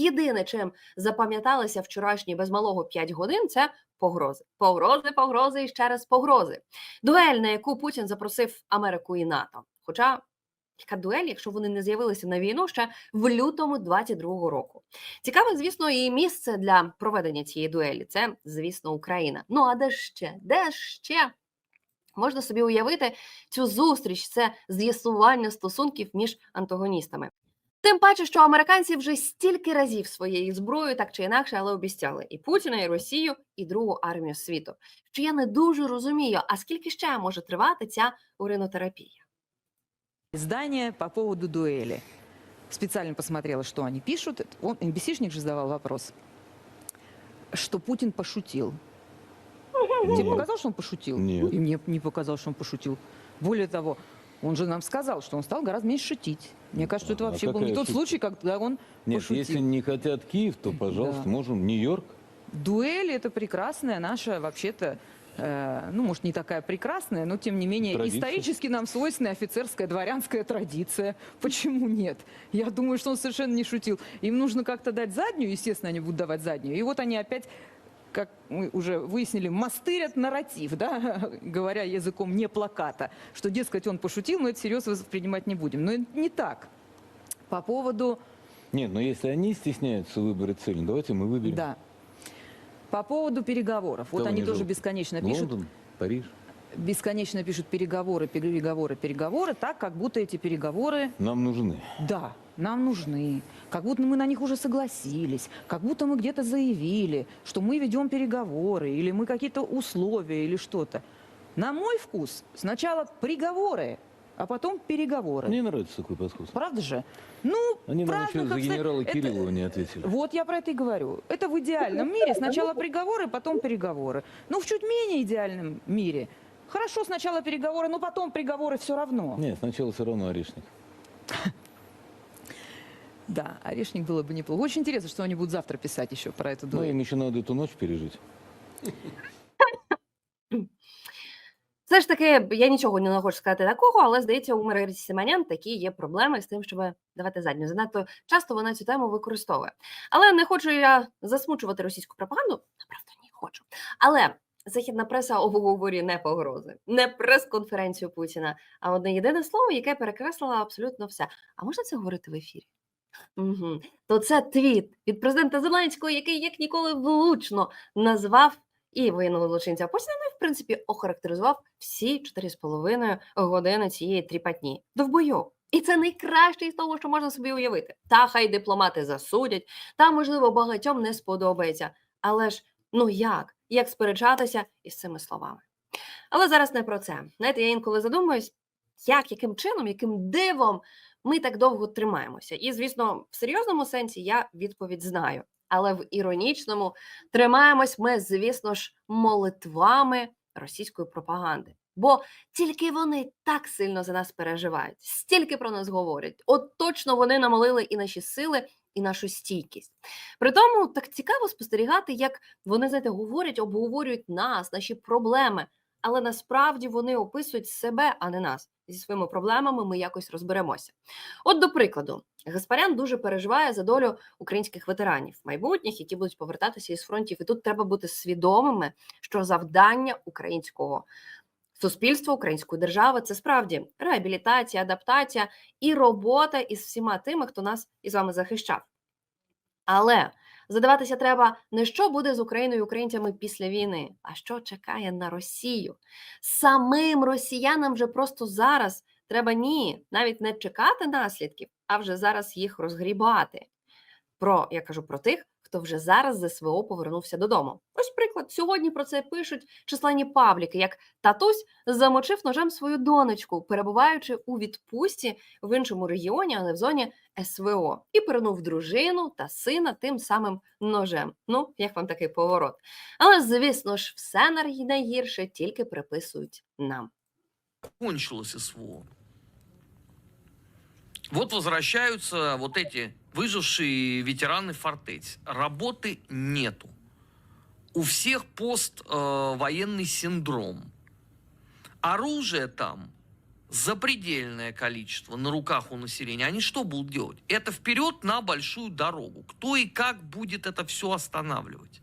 єдине, чим запам'яталися вчорашні без малого 5 годин, це погрози. Погрози, погрози і ще раз погрози. Дуель, на яку Путін запросив Америку і НАТО. Хоча яка дуель, якщо вони не з'явилися на війну ще в лютому 22-го року. Цікаве, звісно, і місце для проведення цієї дуелі. Це, звісно, Україна. Ну а де ще? Де ще? Можна собі уявити цю зустріч, це з'ясування стосунків між антагоністами. Тим паче, що американці вже стільки разів своєю зброєю, так чи інакше, але обіцяли і Путіна, і Росію, і другу армію світу. Що я не дуже розумію, а скільки ще може тривати ця уринотерапія? Издание по поводу дуэли. Специально посмотрела, что они пишут. Он, NBC-шник же задавал вопрос, что Путин пошутил. Тебе Нет. показалось, что он пошутил? Нет. И мне не показалось, что он пошутил. Более того, он же нам сказал, что он стал гораздо меньше шутить. Мне кажется, это А вообще был не тот шутка? случай, когда он Нет, пошутил. если не хотят Киев, то, пожалуйста, Да. можем Нью-Йорк. Дуэль это прекрасная наша, вообще-то, э, ну, может, не такая прекрасная, но тем не менее Традиция. исторически нам свойственная офицерская дворянская традиция. Почему нет? Я думаю, что он совершенно не шутил. Им нужно как-то дать заднюю, естественно, они будут давать заднюю. И вот они опять как мы уже выяснили, мастырят нарратив, да, говоря языком не плаката, что, дескать, он пошутил, но это серьезно воспринимать не будем. Но это не так. По поводу Нет, но если они стесняются выбора цели, давайте мы выберем. Да. По поводу переговоров. Вот Кого они они тоже живут? бесконечно пишут. Лондон, Париж. Бесконечно пишут переговоры, переговоры, переговоры, так, как будто эти переговоры, Нам нужны. да, нам нужны. Как будто мы на них уже согласились. Как будто мы где-то заявили, что мы ведем переговоры, или мы какие-то условия, или что-то. На мой вкус сначала приговоры, а потом переговоры. Мне нравится такой подход. Правда же? Ну, Они нам еще за генерала это- Кириллова не ответили. Вот я про это и говорю. Это в идеальном мире. Сначала приговоры, потом переговоры. Ну, в чуть менее идеальном мире. Хорошо, сначала переговоры, но потом приговоры все равно. Нет, сначала все равно орешник. Да, орешник было бы неплохо. Очень интересно, что они будут завтра писать еще про эту Но дуэль. им еще надо эту ночь пережить. Все ж таки, я нічого не хочу сказати такого, але здається, у Маргарити Симонян такі є проблеми з тим, щоб давати задню. Занадто часто вона цю тему використовує. Але не хочу я засмучувати російську пропаганду. Направду ні хочу. Але західна преса обговорює не погрози, не прес-конференцію Путіна, а одне єдине слово, яке перекреслило абсолютно все. А можна це говорити в ефірі? Угу. То це твіт від президента Зеленського, який як ніколи влучно назвав і воєнного злочинця Путіна, ну в принципі охарактеризував всі 4,5 години цієї тріпатні довбойов. І це найкраще з того, що можна собі уявити. Та хай дипломати засудять, та можливо багатьом не сподобається. Але ж ну як? Як сперечатися із цими словами? Але зараз не про це. Знаєте, я інколи задумуюсь, як, яким чином, яким дивом ми так довго тримаємося. І, звісно, в серйозному сенсі я відповідь знаю. Але в іронічному тримаємось ми, звісно ж, молитвами російської пропаганди. Бо тільки вони так сильно за нас переживають, стільки про нас говорять. От точно вони намолили і наші сили, і нашу стійкість. При тому так цікаво спостерігати, як вони знаєте, говорять, обговорюють нас, наші проблеми, але насправді вони описують себе, а не нас. Зі своїми проблемами ми якось розберемося. От, до прикладу, Гаспарян дуже переживає за долю українських ветеранів, майбутніх, які будуть повертатися із фронтів. І тут треба бути свідомими, що завдання українського суспільства, української держави це справді реабілітація, адаптація і робота із всіма тими, хто нас із вами захищав. Але задаватися треба не що буде з Україною і українцями після війни, а що чекає на Росію. Самим росіянам вже просто зараз треба ні, навіть не чекати наслідків, а вже зараз їх розгрібати. Про я кажу про тих, хто вже зараз з СВО повернувся додому. Ось приклад. Сьогодні про це пишуть численні пабліки, як татусь замочив ножем свою донечку, перебуваючи у відпустці в іншому регіоні, але в зоні СВО, і перенув дружину та сина тим самим ножем. Ну, як вам такий поворот? Але звісно ж, все най- найгірше тільки приписують нам. кончилось СВО. Вот возвращаются вот эти выжившие ветераны фортець. Работы нету. У всех поствоенный синдром. Оружие там запредельное количество на руках у населения, они что будут делать? Это вперед на большую дорогу. Кто и как будет это все останавливать?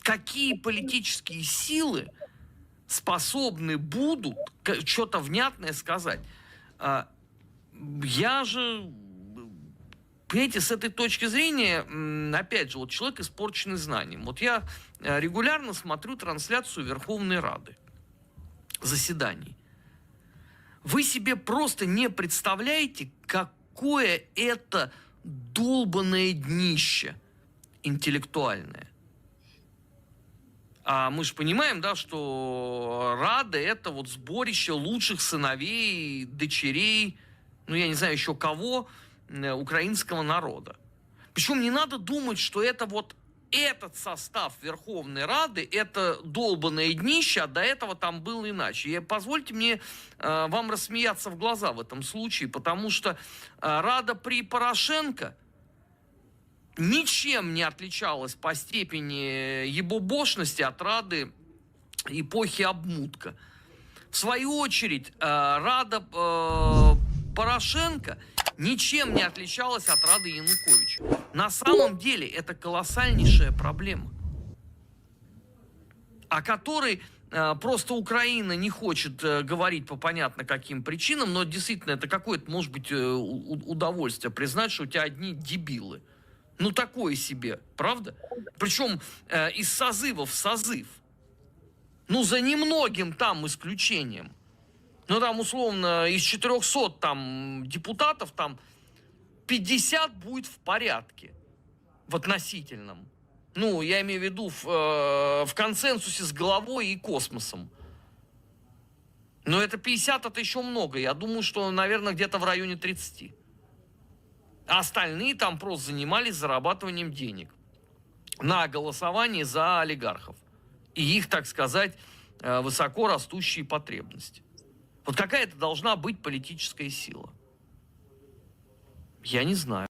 Какие политические силы способны будут что-то внятное сказать? А, Я же, понимаете, с этой точки зрения, опять же, вот человек испорченный знанием. Вот я э, регулярно смотрю трансляцию Верховной Рады заседаний. Вы себе просто не представляете, какое это долбанное днище интеллектуальное. А мы же понимаем, да, что Рада это вот сборище лучших сыновей, дочерей, ну я не знаю еще кого, украинского народа. Причем не надо думать, что это вот этот состав Верховной Рады, это долбанное днище, а до этого там было иначе. И позвольте мне э, вам рассмеяться в глаза в этом случае, потому что э, Рада при Порошенко ничем не отличалась по степени ебобошности от Рады эпохи обмутка. В свою очередь, э, Рада э, Порошенко ничем не отличалась от Рады Януковича. На самом деле это колоссальнейшая проблема, о которой э, просто Украина не хочет э, говорить по понятно каким причинам, но действительно это какое-то, может быть, э, удовольствие признать, что у тебя одни дебилы. Ну, такое себе, правда? Причем из созыва в созыв. Ну, за немногим там исключением. Ну, там, условно, из 400 там депутатов, там 50 будет в порядке. В относительном. Ну, я имею в виду в, э, в консенсусе с головой и космосом. Но это 50, это еще много. Я думаю, что, наверное, где-то в районе 30. А остальные там просто занимались зарабатыванием денег на голосовании за олигархов и их, так сказать, э, высоко растущие потребности. Вот какая-то должна быть политическая сила. Я не знаю.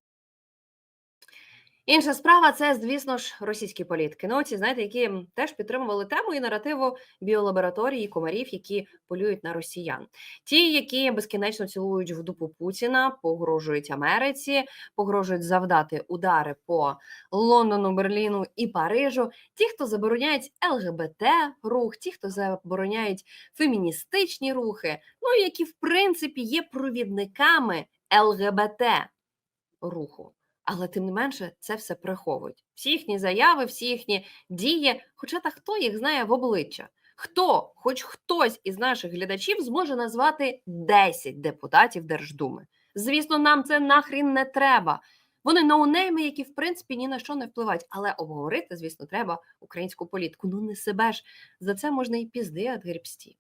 Інша справа це, звісно ж, російські політики. Ну, ці, знаєте, які теж підтримували тему і наративу біолабораторії комарів, які полюють на росіян. Ті, які безкінечно цілують в дупу Путіна, погрожують Америці, погрожують завдати удари по Лондону, Берліну і Парижу. Ті, хто забороняють ЛГБТ рух, ті, хто забороняють феміністичні рухи, ну які в принципі є провідниками ЛГБТ руху але тим не менше це все приховують. Всі їхні заяви, всі їхні дії, хоча та хто їх знає в обличчя. Хто, хоч хтось із наших глядачів зможе назвати 10 депутатів Держдуми. Звісно, нам це нахрін не треба. Вони ноунейми, які в принципі ні на що не впливають. Але обговорити, звісно, треба українську політику. Ну не себе ж за це можна і пізди відгрібсті.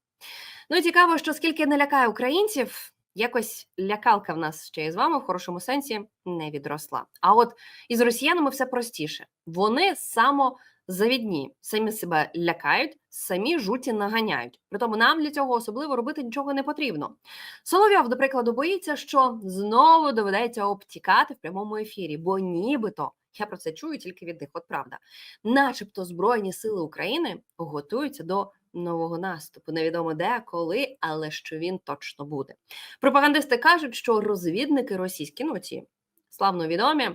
Ну цікаво, що скільки не лякає українців, якось лякалка в нас ще й з вами в хорошому сенсі не відросла. А от із росіянами все простіше. Вони самозавідні, самі себе лякають, самі жуті наганяють. Притому нам для цього особливо робити нічого не потрібно. Соловйов, до прикладу, боїться, що знову доведеться обтікати в прямому ефірі, бо нібито. Я про це чую тільки від них, от правда. Начебто Збройні сили України готуються до нового наступу. Невідомо де, коли, але що він точно буде. Пропагандисти кажуть, що розвідники російські, ну славно відомі,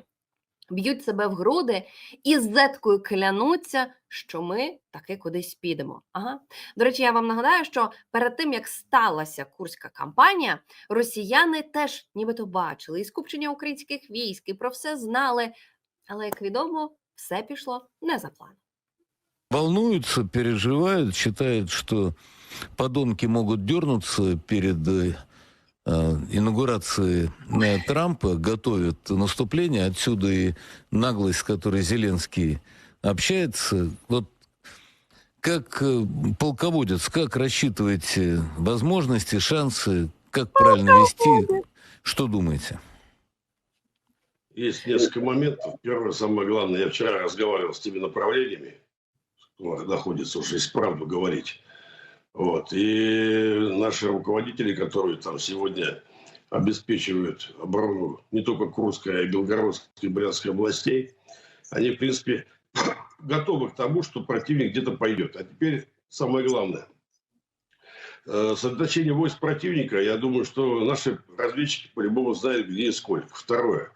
б'ють себе в груди і з зеткою клянуться, що ми таки кудись підемо. Ага. До речі, я вам нагадаю, що перед тим як сталася курська кампанія, росіяни теж нібито бачили і скупчення українських військ, і про все знали. Але як відомо, все пішло не за планом. Волнуются, переживают, считают, что подонки могут дернуться перед э, э, инаугурацией э, Трампа, готовят наступление. Отсюда и наглость, с которой Зеленский общается. Вот как э, полководец, как рассчитываете возможности, шансы, как правильно вести? Что думаете? Есть несколько моментов. Первое, самое главное, я вчера разговаривал с теми направлениями, находится уж если правду говорить. Вот. И наши руководители, которые там сегодня обеспечивают оборону не только Курской, а и Белгородской и Брянской областей, они, в принципе, готовы к тому, что противник где-то пойдет. А теперь самое главное. э, сосредоточение войск противника, я думаю, что наши разведчики по-любому знают, где и сколько. Второе.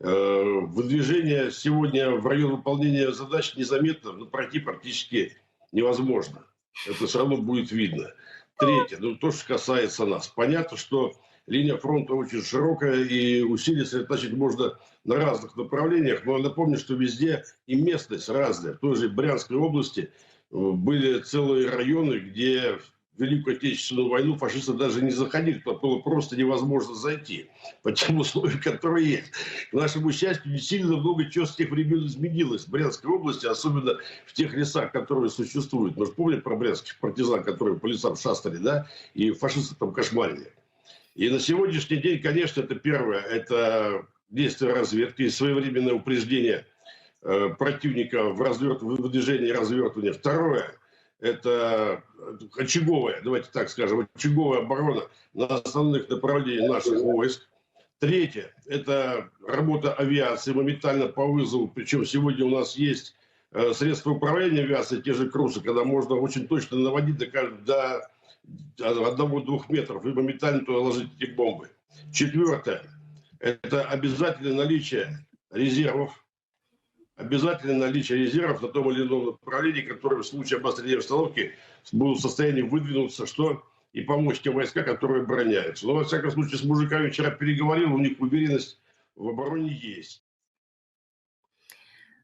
Э, Выдвижение сегодня в район выполнения задач незаметно ну, пройти практически невозможно. Это все равно будет видно. Третье. Ну, то, что касается нас. Понятно, что линия фронта очень широкая, и усилия сосредоточить можно на разных направлениях. Но напомню, что везде и местность разная. В той же Брянской области э, были целые районы, где Великую Отечественную войну фашисты даже не заходили, туда было просто невозможно зайти, по тем условиям, которые есть. К нашему счастью, не сильно много чего с тех времен изменилось в Брянской области, особенно в тех лесах, которые существуют. Мы же помним про брянских партизан, которые по лесам шастали, да, и фашисты там кошмарили. И на сегодняшний день, конечно, это первое, это действие разведки и своевременное упреждение э, противника в, разверт... в выдвижении и развертывании. Второе, это очаговая, давайте так скажем, очаговая оборона на основных направлениях наших войск. Третье, это работа авиации моментально по вызову, причем сегодня у нас есть э, средства управления авиацией, те же крусы, когда можно очень точно наводить до, до одного-двух метров и моментально туда ложить эти бомбы. Четвертое, это обязательное наличие резервов, обязательное наличие резервов на том или ином направлении, которые в случае обострения обстановки будут в состоянии выдвинуться, что и помочь тем войска, которые обороняются. Но, во всяком случае, с мужиками вчера переговорил, у них уверенность в обороне есть.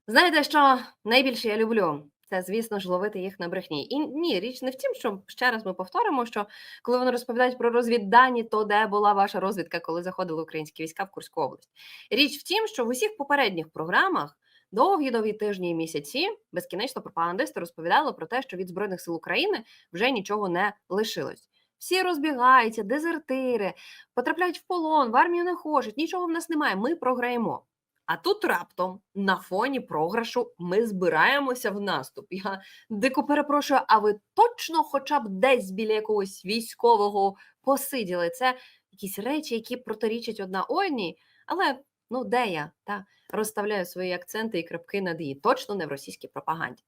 Знаєте, що найбільше я люблю? Це, звісно ж, ловити їх на брехні. І ні, річ не в тім, що ще раз ми повторимо, що коли вони розповідають про розвіддані, то де була ваша розвідка, коли заходили українські війська в Курську область. Річ в тім, що в усіх попередніх програмах довгі-довгі тижні і місяці безкінечно пропагандисти розповідали про те, що від збройних сил України вже нічого не лишилось. Всі розбігаються, дезертири, потрапляють в полон, в армію не хочуть, нічого в нас немає. Ми програємо. А тут раптом на фоні програшу ми збираємося в наступ. Я дико перепрошую, а ви точно хоча б десь біля якогось військового посиділи? Це якісь речі, які протирічать одна одній, але ну де я та розставляю свої акценти і крапки над її, точно не в російській пропаганді.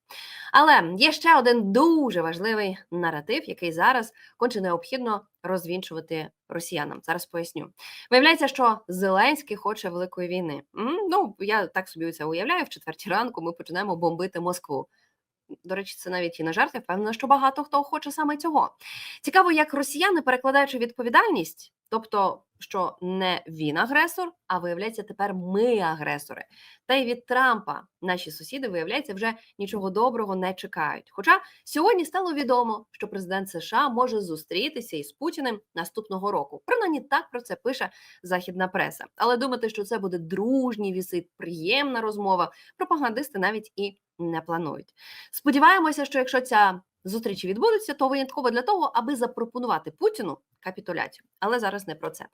Але є ще один дуже важливий наратив, який зараз конче необхідно розвінчувати росіянам. Зараз поясню. Виявляється, що Зеленський хоче великої війни. Ну я так собі це уявляю. В четвертій ранку ми починаємо бомбити Москву. До речі, це навіть і не жарт. Я впевнена, що багато хто хоче саме цього. Цікаво, як росіяни, перекладаючи відповідальність, тобто, що не він агресор, а виявляється, тепер ми агресори. Та й від Трампа наші сусіди, виявляється, вже нічого доброго не чекають. Хоча сьогодні стало відомо, що президент США може зустрітися із Путіним наступного року. Принаймні так про це пише західна преса. Але думати, що це буде дружній візит, приємна розмова, пропагандисти навіть і не планують. Сподіваємося, що якщо ця зустріч відбудеться, то винятково для того, аби запропонувати Путіну капітуляцію. Але зараз не про це.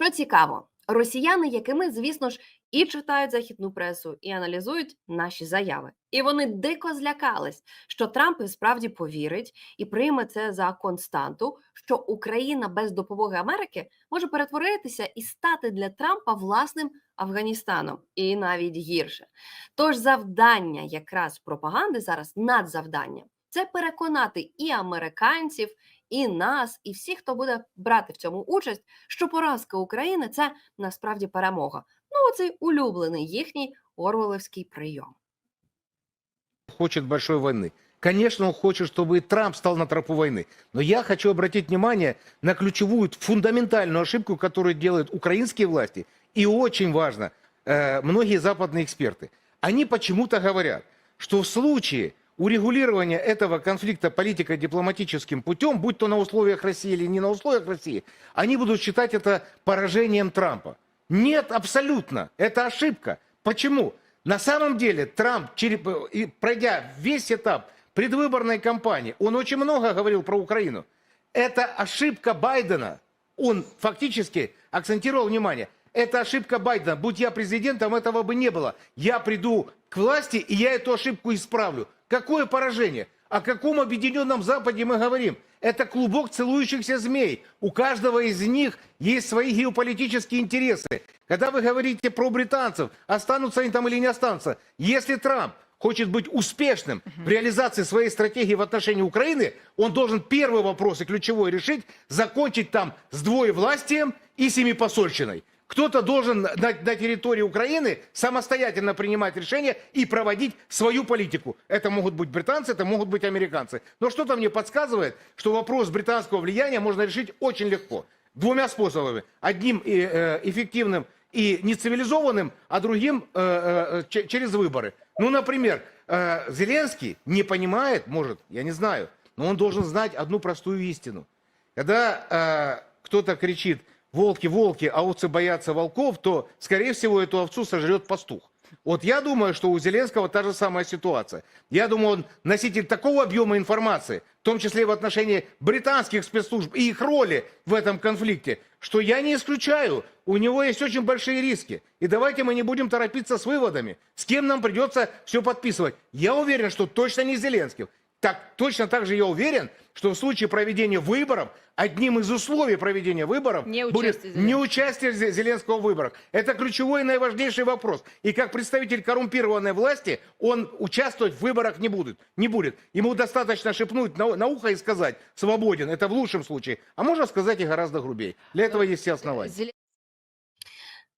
Що цікаво, росіяни, якими, звісно ж, і читають західну пресу, і аналізують наші заяви. І вони дико злякались, що Трамп і справді повірить і прийме це за константу, що Україна без допомоги Америки може перетворитися і стати для Трампа власним Афганістаном, і навіть гірше. Тож завдання якраз пропаганди зараз надзавдання це переконати і американців, і нас, і всіх, хто буде брати в цьому участь, що поразка України це насправді перемога. Ну, оцей улюблений їхній Орвелевський прийом. хочет большой войны. Конечно, он хочет, чтобы и Трамп стал на тропу войны. Но я хочу обратить внимание на ключевую, фундаментальную ошибку, которую делают украинские власти. И очень важно, э, многие западные эксперты. Они почему-то говорят, что в случае урегулирования этого конфликта политико-дипломатическим путем, будь то на условиях России или не на условиях России, они будут считать это поражением Трампа. Нет, абсолютно. Это ошибка. Почему? На самом деле Трамп, пройдя весь этап предвыборной кампании, он очень много говорил про Украину. Это ошибка Байдена. Он фактически акцентировал внимание. Это ошибка Байдена. Будь я президентом, этого бы не было. Я приду к власти, и я эту ошибку исправлю. Какое поражение? О каком объединенном Западе мы говорим? Это клубок целующихся змей. У каждого из них есть свои геополитические интересы. Когда вы говорите про британцев, останутся они там или не останутся, если Трамп хочет быть успешным в реализации своей стратегии в отношении Украины, он должен первый вопрос и ключевой решить, закончить там с двоевластием и семипосольщиной. Кто-то должен на, на территории Украины самостоятельно принимать решения и проводить свою политику. Это могут быть британцы, это могут быть американцы. Но что-то мне подсказывает, что вопрос британского влияния можно решить очень легко. Двумя способами. Одним э, э, эффективным и нецивилизованным, а другим э, че- через выборы. Ну, например, Зеленский не понимает, может, я не знаю, но он должен знать одну простую истину. Когда кто-то кричит «волки, волки, а овцы боятся волков», то, скорее всего, эту овцу сожрет пастух. Вот я думаю, что у Зеленского та же самая ситуация. Я думаю, он носитель такого объема информации, в том числе в отношении британских спецслужб и их роли в этом конфликте, что я не исключаю, у него есть очень большие риски. И давайте мы не будем торопиться с выводами, с кем нам придется все подписывать. Я уверен, что точно не Зеленским. Так, точно так же я уверен, что в случае проведения выборов, одним из условий проведения выборов Не будет Зеленского. не участие Зе- Зеленского в выборах. Это ключевой и наиважнейший вопрос. И как представитель коррумпированной власти, он участвовать в выборах не будет. Не будет. Ему достаточно шепнуть на, на ухо и сказать «свободен». Это в лучшем случае. А можно сказать и гораздо грубее. Для этого есть все основания.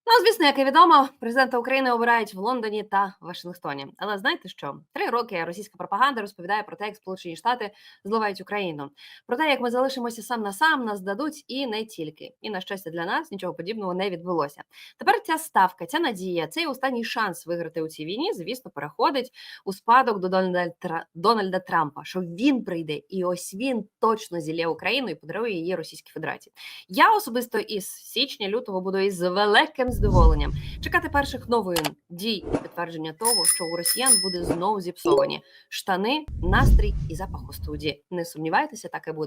Ну, звісно, як і відомо, президента України обирають в Лондоні та Вашингтоні. Але знаєте що? Три роки російська пропаганда розповідає про те, як Сполучені Штати зливають Україну. Про те, як ми залишимося сам на сам, нас дадуть і не тільки. І на щастя для нас нічого подібного не відбулося. Тепер ця ставка, ця надія, цей останній шанс виграти у цій війні, звісно, переходить у спадок до Дональда, Дональда Трампа, що він прийде, і ось він точно зілє Україну і подарує її Російській Федерації. Я особисто із січня лютого буду із великим задоволенням чекати перших новин, дій підтвердження того, що у росіян буде знову зіпсовані штани, настрій і запах у студії. Не сумнівайтеся, так і буде.